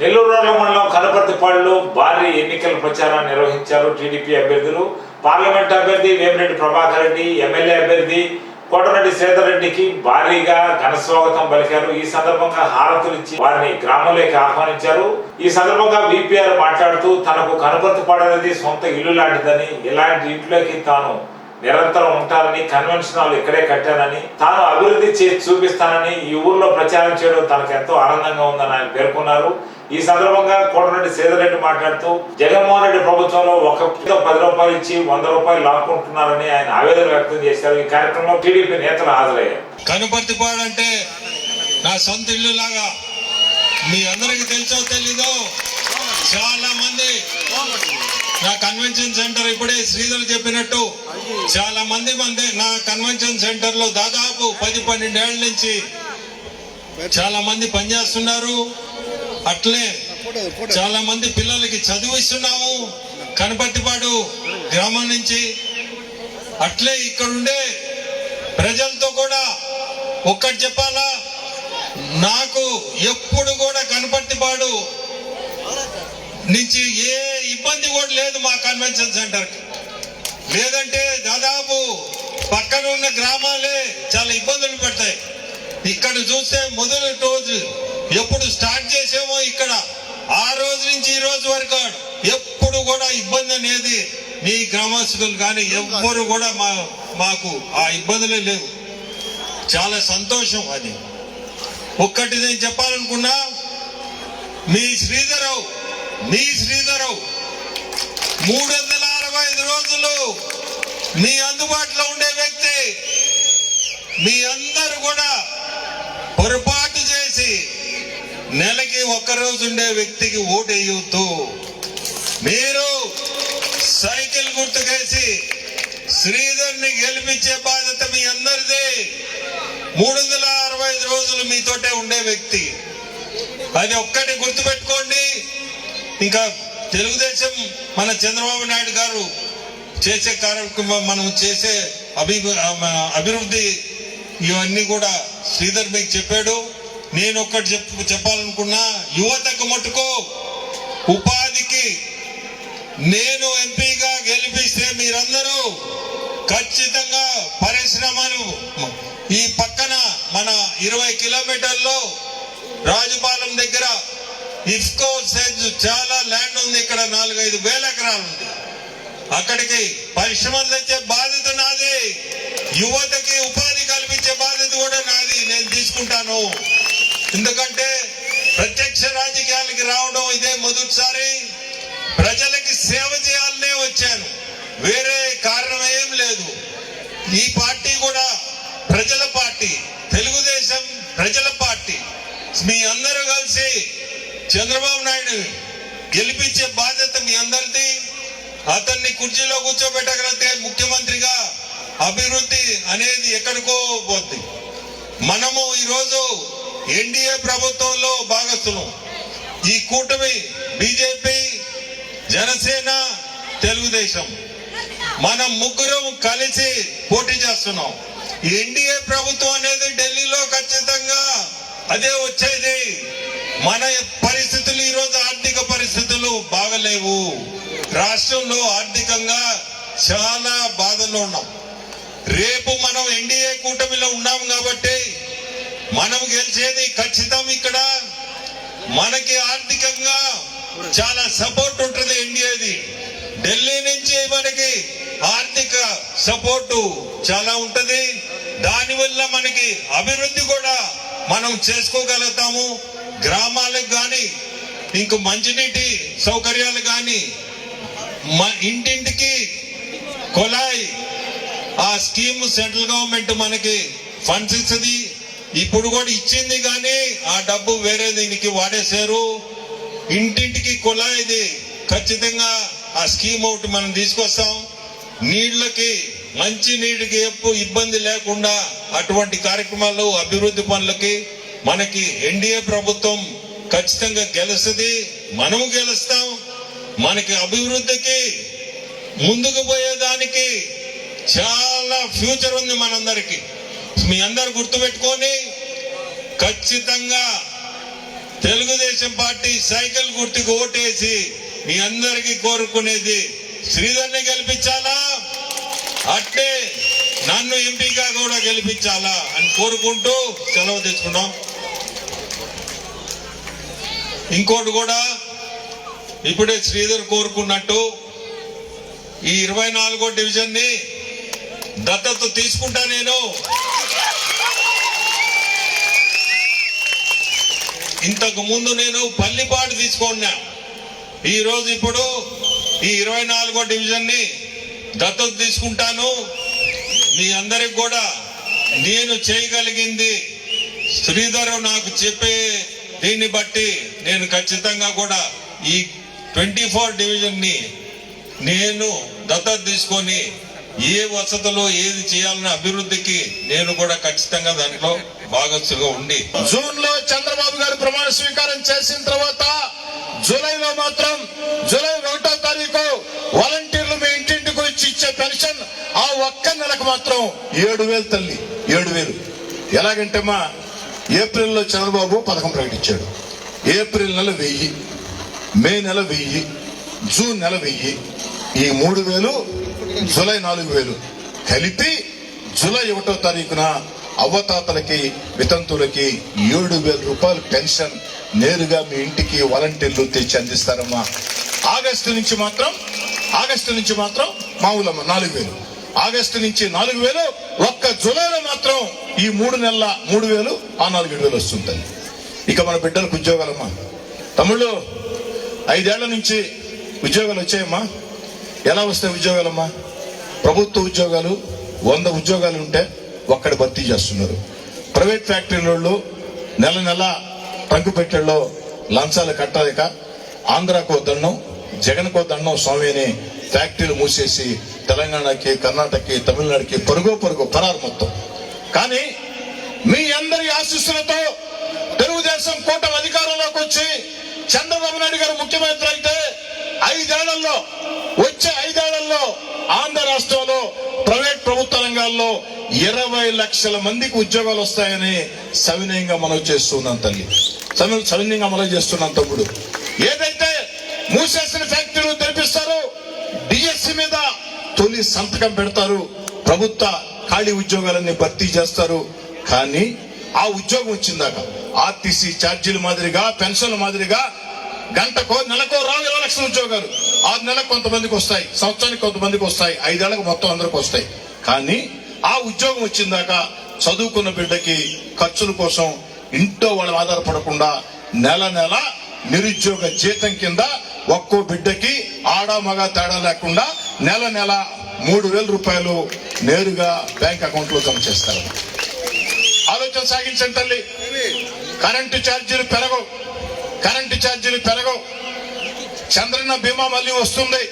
నెల్లూరు రోడ్ల మండలం కనపర్తిపాడులో భారీ ఎన్నికల ప్రచారం నిర్వహించారు టీడీపీ అభ్యర్థులు. పార్లమెంట్ అభ్యర్థి వేమిరెడ్డి ప్రభాకర్ రెడ్డి ఎమ్మెల్యే అభ్యర్థి కోటరెడ్డి శ్రీధర్ రెడ్డికి భారీగా ఘన స్వాగతం పలికారు. ఈ సందర్భంగా హారతులు ఇచ్చి వారిని గ్రామంలోకి ఆహ్వానించారు. ఈ సందర్భంగా బీపీఆర్ మాట్లాడుతూ తనకు కనపర్తిపాడు అనేది సొంత ఇల్లు లాంటిదని ఇలాంటి ఇంట్లోకి తాను నిరంతరం ఉంటానని కన్వెన్షన్ హాల్ ఇక్కడే కట్టానని తాను అభివృద్ధి చేసి చూపిస్తానని ఈ ఊర్లో ప్రచారం చేయడం తనకు ఎంతో ఆనందంగా ఉందని ఆయన పేర్కొన్నారు. ఈ సందర్భంగా కోటరెడ్డి సేదరెడ్డి మాట్లాడుతూ జగన్మోహన్ రెడ్డి ప్రభుత్వంలో ఒక పది రూపాయలు ఇచ్చి వంద రూపాయలు లాక్కుంటున్నారని ఆయన ఆవేదన వ్యక్తం చేశారు. ఈ కార్యక్రమంలో టీడీపీ నేతలు హాజరయ్యారు. కనుపర్తిపాడు అంటే నా సొంత ఇల్లు లాగా మీ అందరికి తెలుసో తెలీదో చాలా మంది నా కన్వెన్షన్ సెంటర్ ఇప్పుడే శ్రీధర్ చెప్పినట్టు చాలా మంది మంది నా కన్వెన్షన్ సెంటర్లో దాదాపు పది పన్నెండేళ్ళ నుంచి చాలా మంది పనిచేస్తున్నారు. అట్లే చాలా మంది పిల్లలకి చదివిస్తున్నాము కనపర్తిపాడు గ్రామం నుంచి. అట్లే ఇక్కడుండే ప్రజలతో కూడా ఒక్కటి చెప్పాలా? నాకు ఎప్పుడు కూడా కనపర్తిపాడు నుంచి ఏ ఇబ్బంది కూడా లేదు మా కన్వెన్షన్ సెంటర్ లేదంటే దాదాపు పక్కన ఉన్న గ్రామాలే చాలా ఇబ్బందులు పడతాయి. ఇక్కడ చూస్తే మొదటి రోజు ఎప్పుడు స్టార్ట్ చేసామో ఇక్కడ? ఆ రోజు నుంచి ఈ రోజు వరకు ఎప్పుడు కూడా ఇబ్బంది అనేది మీ గ్రామస్తులు కానీ ఎవ్వరు కూడా మా మాకు ఆ ఇబ్బందులే లేవు. చాలా సంతోషం అది. ఒక్కటి నేను చెప్పాలనుకున్నా మీ శ్రీధరవు మీ శ్రీధరవు మూడు వందల అరవై ఐదు రోజులు మీ అందుబాటులో ఉండే వ్యక్తి మీ అందరు కూడా నెలకి ఒక్క రోజు ఉండే వ్యక్తికి ఓటేయొద్దు. మీరు సైకిల్ గుర్తుకేసి శ్రీధర్ని గెలిపించే బాధ్యత మీ అందరిది. మూడు వందల అరవై ఐదు రోజులు మీతోటే ఉండే వ్యక్తి. అది ఒక్కటి గుర్తుపెట్టుకోండి. ఇంకా తెలుగుదేశం మన చంద్రబాబు నాయుడు గారు చేసే కార్యక్రమం మనం చేసే అభి అభివృద్ధి ఇవన్నీ కూడా శ్రీధర్ మీకు చెప్పాడు. నేను ఒక్కటి చెప్పు చెప్పాలనుకున్నా యువతకు మటుకు ఉపాధికి నేను ఎంపీగా గెలిపిస్తే మీరందరూ ఖచ్చితంగా పరిశ్రమలు ఈ పక్కన మన ఇరవై కిలోమీటర్లో రాజుపాలెం దగ్గర ఇఫ్కో సెజ్ చాలా ల్యాండ్ ఉంది ఇక్కడ నాలుగైదు వేల ఎకరాలు ఉంది. అక్కడికి పరిశ్రమలు తెచ్చే బాధ్యత నాది. యువతకి ఉపాధి కల్పించే బాధ్యత కూడా నాది నేను తీసుకుంటాను. ఎందుకంటే ప్రత్యక్ష రాజకీయాలకి రావడం ఇదే మొదటిసారి. ప్రజలకి సేవ చేయాలనే వచ్చాను వేరే కారణం ఏం లేదు. ఈ పార్టీ కూడా ప్రజల పార్టీ. తెలుగుదేశం ప్రజల పార్టీ. మీ అందరూ కలిసి చంద్రబాబు నాయుడు గెలిపించే బాధ్యత మీ అందరిది. అతన్ని కుర్చీలో కూర్చోబెట్టగలిగితే ముఖ్యమంత్రిగా అభివృద్ధి అనేది ఎక్కడికో పోద్ది. మనము ఈరోజు ఎన్డీఏ ప్రభుత్వంలో భాగస్థులం ఈ కూటమి బీజేపీ జనసేన తెలుగుదేశం. మనం ముగ్గురం కలిసి పోటీ చేస్తున్నాం. ఎన్డీఏ ప్రభుత్వం అనేది ఢిల్లీలో ఖచ్చితంగా అదే వచ్చేది. మన పరిస్థితులు ఈరోజు ఆర్థిక పరిస్థితులు బాగలేవు. రాష్ట్రంలో ఆర్థికంగా చాలా బాధలో ఉన్నాం. రేపు మనం ఎన్డీఏ కూటమిలో ఉన్నాం కాబట్టి మనం గెలిచేది ఖచ్చితం ఇక్కడ. మనకి ఆర్థికంగా చాలా సపోర్ట్ ఉంటుంది ఇండియాది. ఢిల్లీ నుంచి మనకి ఆర్థిక సపోర్టు చాలా ఉంటుంది. దానివల్ల మనకి అభివృద్ధి కూడా మనం చేసుకోగలుగుతాము. గ్రామాలకు కానీ ఇంక మంచినీటి సౌకర్యాలు కానీ మా ఇంటింటికి కొలాయి ఆ స్కీమ్ సెంట్రల్ గవర్నమెంట్ మనకి ఫండ్స్ ఇస్తుంది. ఇప్పుడు కూడా ఇచ్చింది కానీ ఆ డబ్బు వేరే దీనికి వాడేశారు. ఇంటింటికి కుళాయిది ఖచ్చితంగా ఆ స్కీమ్ ఒకటి మనం తీసుకొస్తాం. నీళ్ళకి మంచి నీటికి ఎప్పుడు ఇబ్బంది లేకుండా అటువంటి కార్యక్రమాలు అభివృద్ధి పనులకి మనకి ఎన్డీఏ ప్రభుత్వం ఖచ్చితంగా గెలుస్తుంది. మనము గెలుస్తాం. మనకి అభివృద్ధికి ముందుకు పోయేదానికి చాలా ఫ్యూచర్ ఉంది మనందరికీ. మీ అందరు గుర్తుపెట్టుకొని ఖచ్చితంగా తెలుగుదేశం పార్టీ సైకిల్ గుర్తుకు ఓటేసి మీ అందరికీ కోరుకునేది శ్రీధర్ని గెలిపించాలా? అట్టే నన్ను ఎంపీగా కూడా గెలిపించాలా అని కోరుకుంటూ సెలవు తెచ్చుకున్నాం ఇంకోటి కూడా ఇప్పుడే శ్రీధర్ కోరుకున్నట్టు ఈ ఇరవై నాలుగో డివిజన్ని దత్తత తీసుకుంటా నేను. ఇంతకు ముందు నేను పల్లిపాటు తీసుకున్నా. ఈ రోజు ఇప్పుడు ఈ ఇరవై నాలుగో డివిజన్ని దత్తత తీసుకుంటాను. మీ అందరికి కూడా నేను చేయగలిగింది. శ్రీధర్ నాకు చెప్పే దీన్ని బట్టి నేను ఖచ్చితంగా కూడా ఈ ట్వంటీ ఫోర్ డివిజన్ని నేను దత్తత తీసుకొని ఏ వసతిలో ఏది చేయాలన్న అభివృద్ధికి నేను కూడా ఖచ్చితంగా దాంట్లో భాగస్సుగా ఉండి. జూన్లో చంద్రబాబు ప్రమాణ స్వీకారం చేసిన తర్వాత జూలైలో మాత్రం జూలై ఒకటో తారీఖు వాలంటీర్లు మీ ఇంటింటికి వచ్చి ఇచ్చే పెన్షన్ ఆ ఒక్క నెలకు మాత్రం ఏడు వేలు తల్లి ఏడు వేలు. ఎలాగంటే మా ఏప్రిల్లో చంద్రబాబు పథకం ప్రకటించాడు. ఏప్రిల్ నెల వెయ్యి మే నెల వెయ్యి జూన్ నెల వెయ్యి. ఈ మూడు వేలు జూలై నాలుగు వేలు కలిపి జూలై ఒకటో తారీఖున అవ్వతాతలకి వితంతులకి ఏడు వేల రూపాయలు పెన్షన్ నేరుగా మీ ఇంటికి వాలంటీర్లు తెచ్చి అందిస్తారమ్మా. ఆగస్టు నుంచి మాత్రం ఆగస్టు నుంచి మాత్రం మామూలమ్మ నాలుగు వేలు. ఆగస్టు నుంచి నాలుగు వేలు ఒక్క జూలైలో మాత్రం ఈ మూడు నెలల మూడు వేలు ఆ నాలుగు వేలు వస్తుంటుంది ఇక మన బిడ్డలకు ఉద్యోగాలమ్మా. తమ్ముళ్ళు ఐదేళ్ళ నుంచి ఉద్యోగాలు వచ్చాయమ్మా. ఎలా వస్తాయి ఉద్యోగాలమ్మా? ప్రభుత్వ ఉద్యోగాలు వంద ఉద్యోగాలు ఉంటే ఒక్కడ భర్తీ చేస్తున్నారు. ప్రైవేట్ ఫ్యాక్టరీలలో నెల నెల టంకు పెట్టెల్లో లంచాలు కట్టలేక. ఆంధ్రాకో దండం జగన్కో దండం స్వామి అని ఫ్యాక్టరీలు మూసేసి తెలంగాణకి కర్ణాటకకి తమిళనాడుకి పరుగో పరుగు పరారు మొత్తం. కానీ మీ అందరి ఆశీస్సులతో తెలుగుదేశం కూటమి అధికారంలోకి వచ్చి చంద్రబాబు నాయుడు గారు ముఖ్యమంత్రి అయితే ఐదేళ్ళలో వచ్చే ఐదేళ్ళలో ఆంధ్ర రాష్ట్రంలో ప్రైవేట్ ప్రభుత్వ రంగాల్లో ఇరవై లక్షల మందికి ఉద్యోగాలు వస్తాయని సవినయంగా మనవి చేస్తున్నాం తల్లి. సవినయంగా మనవి చేస్తున్నాం తమ్ముడు. ఏదైతే మూసేసిన ఫ్యాక్టరీలు తెరిపిస్తారు డిఎస్సి మీద తొలి సంతకం పెడతారు. ప్రభుత్వ ఖాళీ ఉద్యోగాలన్నీ భర్తీ చేస్తారు. కానీ ఆ ఉద్యోగం వచ్చిందాక ఆర్టీసీ ఛార్జీల మాదిరిగా పెన్షన్ల మాదిరిగా గంటకో నెలకో రావు ఇరవై లక్షల ఉద్యోగాలు. ఆరు నెలలకు కొంతమందికి వస్తాయి సంవత్సరానికి కొంతమందికి వస్తాయి ఐదేళ్ళకు మొత్తం అందరికి వస్తాయి. కానీ ఆ ఉద్యోగం వచ్చిందాక చదువుకున్న బిడ్డకి ఖర్చుల కోసం ఇంట్లో వాళ్ళు ఆధారపడకుండా నెల నెల నిరుద్యోగ జీతం కింద ఒక్కో బిడ్డకి ఆడా మగ తేడా లేకుండా నెల నెల మూడు వేల రూపాయలు నేరుగా బ్యాంక్ అకౌంట్లో జమ చేస్తారు. ఆలోచన సాగించండి తల్లి. కరెంటు ఛార్జీలు పెరగవు. కరెంటు ఛార్జీలు పెరగవు. చంద్రన్న బీమా మళ్ళీ వస్తుంది.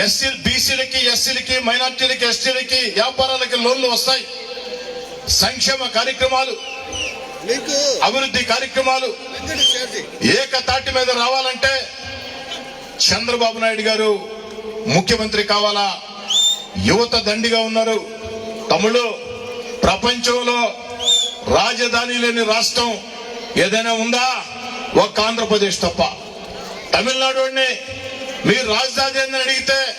ఎస్సీ బీసీలకి ఎస్సీలకి మైనార్టీలకి ఎస్టీలకి వ్యాపారాలకి లోన్లు వస్తాయి. సంక్షేమ కార్యక్రమాలు అభివృద్ధి కార్యక్రమాలు ఏకతాటి మీద రావాలంటే చంద్రబాబు నాయుడు గారు ముఖ్యమంత్రి కావాలా? యువత దండిగా ఉన్నారు. తమ్ముళ్ళు ప్రపంచంలో రాజధాని లేని రాష్ట్రం ఏదైనా ఉందా? ఒక్క ఆంధ్రప్రదేశ్ తప్ప. తమిళనాడు మీరు రాజధాని ఏందని అడిగితే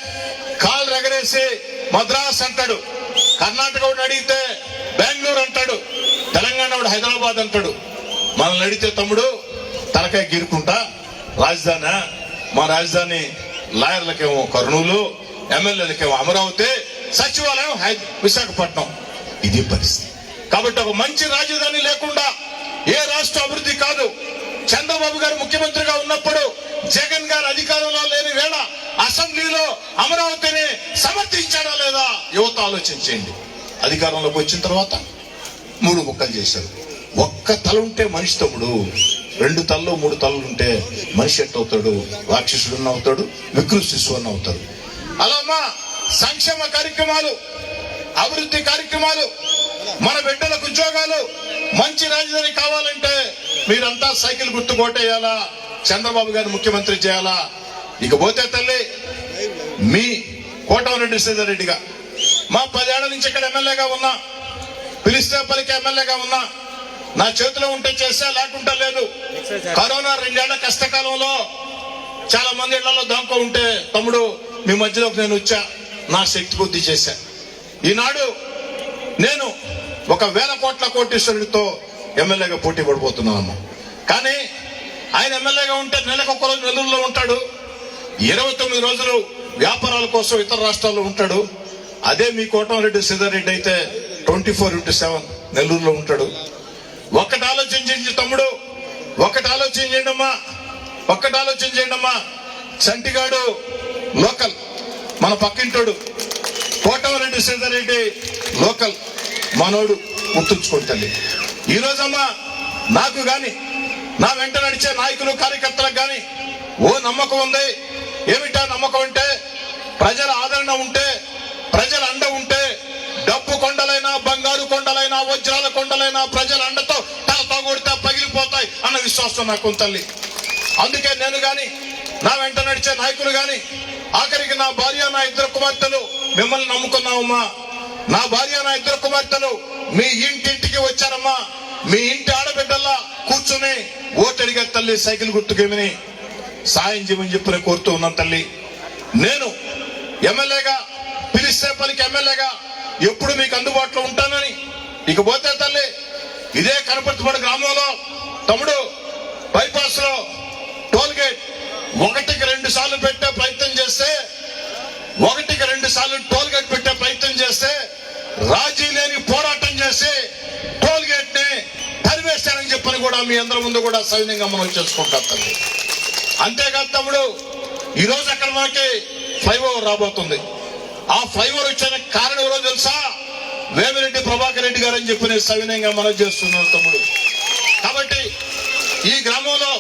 కాలు రగరేసి మద్రాస్ అంటాడు. కర్ణాటక అడిగితే బెంగళూరు అంటాడు. తెలంగాణ హైదరాబాద్ అంటాడు. మనల్ని అడిగితే తమ్ముడు తలకాయ గీరుకుంటా రాజధాని మా రాజధాని లాయర్లకేమో కర్నూలు ఎమ్మెల్యేలకేమో అమరావతి సచివాలయం హై- విశాఖపట్నం. ఇది పరిస్థితి. కాబట్టి ఒక మంచి రాజధాని లేకుండా ఏ రాష్ట్ర అభివృద్ధి కాదు. చంద్రబాబు గారు ముఖ్యమంత్రిగా ఉన్నప్పుడు జగన్ గారు అధికారంలో లేని వేళ అసెంబ్లీలో అమరావతిని సమర్థించాడా లేదా? యువత ఆలోచించండి అధికారంలోకి వచ్చిన తర్వాత మూడు ముక్కలు చేశారు. ఒక్క తల ఉంటే మనిషి తమ్ముడు రెండు తలలు మూడు తలలు ఉంటే మనిషి ఎట్టవుతాడు రాక్షసుడు అవుతాడు వికృతి శిశువు అని అవుతాడు. అలా సంక్షేమ కార్యక్రమాలు అభివృద్ధి కార్యక్రమాలు మన బిడ్డలకు ఉద్యోగాలు మంచి రాజధాని కావాలంటే మీరంతా సైకిల్ గుర్తు కోటేయాలా? చంద్రబాబు గారిని ముఖ్యమంత్రి చేయాలా? ఇక పోతే తల్లి మీ కోటమరెడ్డి శ్రీధర్ రెడ్డిగా మా పదేళ్ళ నుంచి ఇక్కడ ఎమ్మెల్యేగా ఉన్నా పిలిస్తే పలికి ఎమ్మెల్యేగా ఉన్నా నా చేతిలో ఉంటే చేస్తే లేకుంటే లేదు. కరోనా రెండేళ్ళ కష్టకాలంలో చాలా మంది ఇళ్ళలో దాంకో ఉంటే తమ్ముడు మీ మధ్యలోకి నేను వచ్చా నా శక్తి కొద్ది చేశా. ఈనాడు నేను ఒక వేల కోట్ల కోటీశ్వరుడితో ఎమ్మెల్యేగా పోటీ పడిపోతున్నాము. కానీ ఆయన ఎమ్మెల్యేగా ఉంటే నెలకు ఒక రోజు నెల్లూరులో ఉంటాడు. ఇరవై తొమ్మిది రోజులు వ్యాపారాల కోసం ఇతర రాష్ట్రాల్లో ఉంటాడు. అదే మీ కోటమరెడ్డి సిద్ధారెడ్డి అయితే ట్వంటీ ఫోర్ ఇంటూ సెవెన్ నెల్లూరులో ఉంటాడు. ఒక్కటి ఆలోచన చేయండి తమ్ముడు. ఒక్కటి ఆలోచన చేయండమ్మా. ఒక్కటి ఆలోచన చేయండమ్మా. చంటిగాడు లోకల్. మన పక్కింటోడు. కోటమరెడ్డి సిద్ధారెడ్డి లోకల్. మనోడు గుర్తుంచుకోండి తల్లి. ఈ రోజమ్మా నాకు కానీ నా వెంట నడిచే నాయకులు కార్యకర్తలకు కానీ ఓ నమ్మకం ఉంది. ఏమిటా నమ్మకం అంటే ప్రజల ఆదరణ ఉంటే ప్రజల అండ ఉంటే డబ్బు కొండలైనా బంగారు కొండలైనా వజ్రాల కొండలైనా ప్రజల అండతో తలతో కొడితే పగిలిపోతాయి అన్న విశ్వాసం నాకు తల్లి. అందుకే నేను కానీ నా వెంట నడిచే నాయకులు కానీ ఆఖరికి నా భార్య నా ఇద్దరు కుమార్తెలు మిమ్మల్ని నమ్ముకున్నామమ్మా నా భార్య నా ఇద్దరు కుమార్తెలు మీ ఇంటింటికి వచ్చారమ్మా. మీ ఇంటి ఆడబిడ్డల్లా కూర్చుని ఓటడిగా తల్లి సైకిల్ గుర్తుకేమని సాయం చేయమని చెప్పి కోరుతూ ఉన్నాను తల్లి. నేను ఎమ్మెల్యేగా పిలిస్తే పలికి ఎమ్మెల్యేగా ఎప్పుడు మీకు అందుబాటులో ఉంటానని. ఇకపోతే తల్లి ఇదే కనపర్తిపడి గ్రామంలో తమ్ముడు బైపాస్లో టోల్ గేట్ ఒకటికి రెండు సార్లు పెట్టే ప్రయత్నం చేస్తే ఒకటికి రెండు సార్లు టోల్ గేట్ పెట్టే ప్రయత్నం చేస్తే రాజీ లేని పోరాటం చేసి టోల్గేట్ని తరివేస్తానని చెప్పని కూడా మీ అందరి ముందు కూడా సైన్యంగా మనం చేసుకుంటాం తల్లి. అంతేకాదు తమ్ముడు ఈ రోజు అక్కడ మనకి ఫ్లైఓవర్ రాబోతుంది. ఆ ఫ్లైఓవర్ వచ్చిన కారణం ఎవరో తెలుసా? వేమిరెడ్డి ప్రభాకర్ రెడ్డి గారు అని చెప్పి సవినయంగా మనం చేస్తున్నాం తమ్ముడు. కాబట్టి ఈ గ్రామంలో